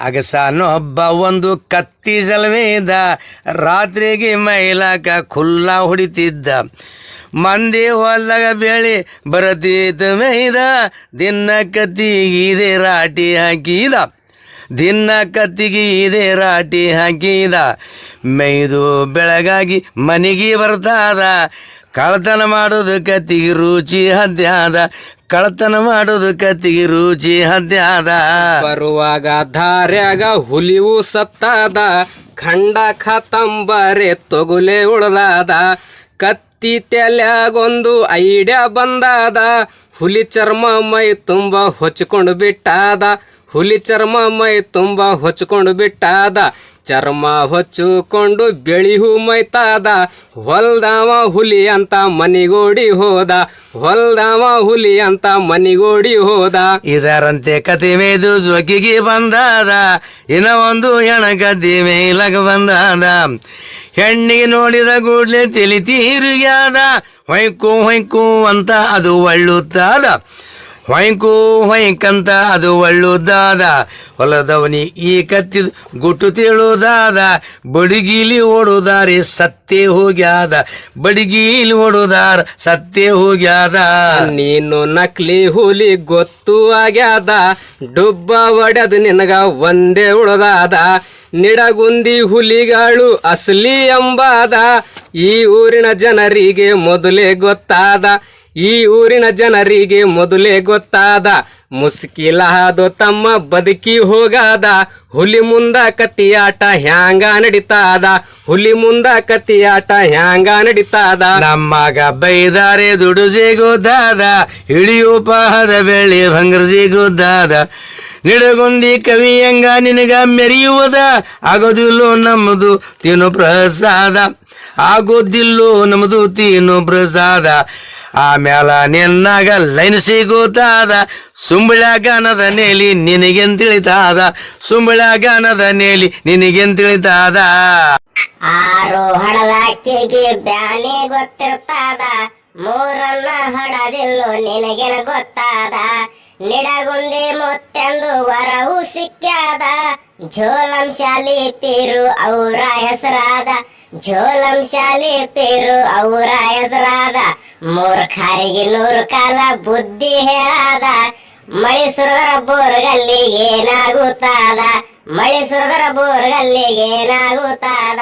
ಅಗಸನೊಬ್ಬ ಒಂದು ಕತ್ತಿ ಜಲವೇದ, ರಾತ್ರಿಗೆ ಮೈಲಾಕ ಖುಲ್ಲ ಹೊಡಿತಿದ್ದ. ಮಂದಿ ಹೊಲ್ದಾಗ ಬೆಳಿ ಬರತೀತ ಮೇಯ್ದ ದಿನ ಕತ್ತಿಗಿದೆ ರಾಟಿ ಹಾಕಿದ. ದಿನ ಕತ್ತಿಗೆ ಇದೆ ರಾಟಿ ಹಾಕಿದ. ಮೈದು ಬೆಳಗಾಗಿ ಮನೆಗೆ ಬರ್ತಾದ. ಕಳ್ತನ ಮಾಡೋದು ಕತ್ತಿಗೆ ರುಚಿ ಹದ್ಯಾದ. ಕಳ್ತನ ಮಾಡೋದು ಕತ್ತಿಗೆ ರುಚಿ ಹದ್ಯಾದ. ಬರುವಾಗ ಧಾರ್ಯಾಗ ಹುಲಿವು ಸತ್ತಾದ. ಖಂಡ ಖತಂಬರೆ ತೊಗುಲೆ ಉಳ್ದಾದ. ಕತ್ತಿ ತಲ್ಯಾಗೊಂದು ಐಡ್ಯಾ ಬಂದಾದ. ಹುಲಿ ಚರ್ಮ ಮೈ ತುಂಬ ಹೊಚ್ಕೊಂಡು ಬಿಟ್ಟಾದ. ಹುಲಿ ಚರ್ಮ ಮೈ ತುಂಬ ಹೊಚ್ಕೊಂಡು ಬಿಟ್ಟಾದ, ಚರ್ಮ ಹೊಚ್ಚುಕೊಂಡು ಬೆಳಿ ಹೂ ಮೈತಾದ ಹೊಲ್ದಾವ ಹುಲಿ ಅಂತ ಮನಿಗೋಡಿ ಹೋದ, ಹೊಲ್ದಾವ ಹುಲಿ ಅಂತ ಮನಿಗೋಡಿ ಹೋದ. ಇದರಂತೆ ಕತೆ ಮೇದು ಜೊಕಿಗೆ ಬಂದಾದ, ಇನ್ನ ಒಂದು ಹೆಣ ಕತೆ ಮೇಲಗ ಬಂದಾದ. ಹೆಣ್ಣಿಗೆ ನೋಡಿದ ಕೂಡ್ಲೆ ತಿಳಿತಿ ತೀರುಗ್ಯಾದ, ಹೊಯ್ಕು ಹೊಯ್ಕು ಅಂತ ಅದು ಒಳ್ಳುತ್ತಾದ. ಹೊಯ್ಕು ಹೊಯ್ಕಂತ ಅದು ಒಳ್ಳುದಾದ. ಹೊಲದವನಿ ಈ ಕತ್ತಿದ ಗುಟ್ಟು ತೇಳುದಾದ. ಬಡಿಗೀಲಿ ಓಡುದಾರೆ ಸತ್ತೇ ಹೋಗ್ಯಾದ. ಬಡಿಗೀಲಿ ಓಡುದಾರ ಸತ್ತೇ ಹೋಗ್ಯಾದ. ನೀನು ನಕ್ಲಿ ಹುಲಿ ಗೊತ್ತು ಆಗ್ಯಾದ. ಡುಬ್ಬ ಒಡೆದು ನಿನಗ ಒಂದೇ ಉಳದಾದ. ನಿಡಗುಂದಿ ಹುಲಿಗಳು ಅಸಲಿ ಎಂಬಾದ. ಈ ಊರಿನ ಜನರಿಗೆ ಮೊದಲೇ ಗೊತ್ತಾದ. ಈ ಊರಿನ ಜನರಿಗೆ ಮೊದಲೇ ಗೊತ್ತಾದ, ಮುಸ್ಕಿಲಾದು ತಮ್ಮ ಬದುಕಿ ಹೋಗಾದ, ಹುಲಿ ಮುಂದ ಕತ್ತಿಯಾಟ ಹ್ಯಾಂಗ ನಡಿತಾದ, ಹುಲಿ ಮುಂದ ಕತ್ತಿಯಾಟ ಹ್ಯಾಂಗ ನಡಿತಾದ. ನಮ್ಮಗ ಬೈದಾರೆ ದುಡು ಸಿಗುದಾದ ಇಳಿಯುಪಾದ ಬೆಳ್ಳಿ ಭಂಗರ ಸಿಗುದಾದ ನಿಡಗುಂದಿ ಕವಿಯಂಗ ನಿನಗ ಮೆರೆಯುವುದ ಆಗೋದಿಲ್ಲೋ ನಮ್ಮದು ತಿನ್ನು ಪ್ರಸಾದ. ಆಗೋದಿಲ್ಲೋ ನಮ್ಮದು ತೀನು ಪ್ರಸಾದ ಆಮ್ಯಾಲ ನಿನ್ನಾಗ ಲೈನ್ ಸಿಗೋತಾದ. ಸುಂಬಳ ಗಾನದ ನೇಲಿ ನಿನಗೆಂತಿಳಿತಾದ ಸುಂಬಳ ಗಾನದ ನೇಲಿ ನಿನಗೆಂತಿಳಿತಾದ ತಿಳಿತಾದ. ಹಡದಾಕಿಗೆ ಬ್ಯಾನೆ ಗೊತ್ತಿರ್ತಾದ. ಮೂರನ್ನ ಹಡದಿಲ್ಲೋ ನಿನಗೆನ ಗೊತ್ತಾದ. ನಿಡಗುಂದಿ ಮುತ್ತೆಂದು ವರವು ಸಿಕ್ಕ್ಯಾದ. ಝೋಲಂ ಶಾಲಿ ಪೀರು ಅವರ ಹೆಸರಾದ. ಝೋಲಂ ಶಾಲೆ ಪೇರು, ಅವರ ಹೆಸರಾದ ಮೂರ್ಖರಿಗೆ ನೂರು ಕಾಲ ಬುದ್ಧಿ ಹೇಳಾದ. ಬೋರ್ಗಲ್ಲಿ ಬೋರ್ಗಲ್ಲಿಗೆ ಏನಾಗುತ್ತಾದ? ಮಳಿ ಸುರದರ ಬೋರ್ಗಲ್ಲಿಗೆ ಏನಾಗುತ್ತಾದ?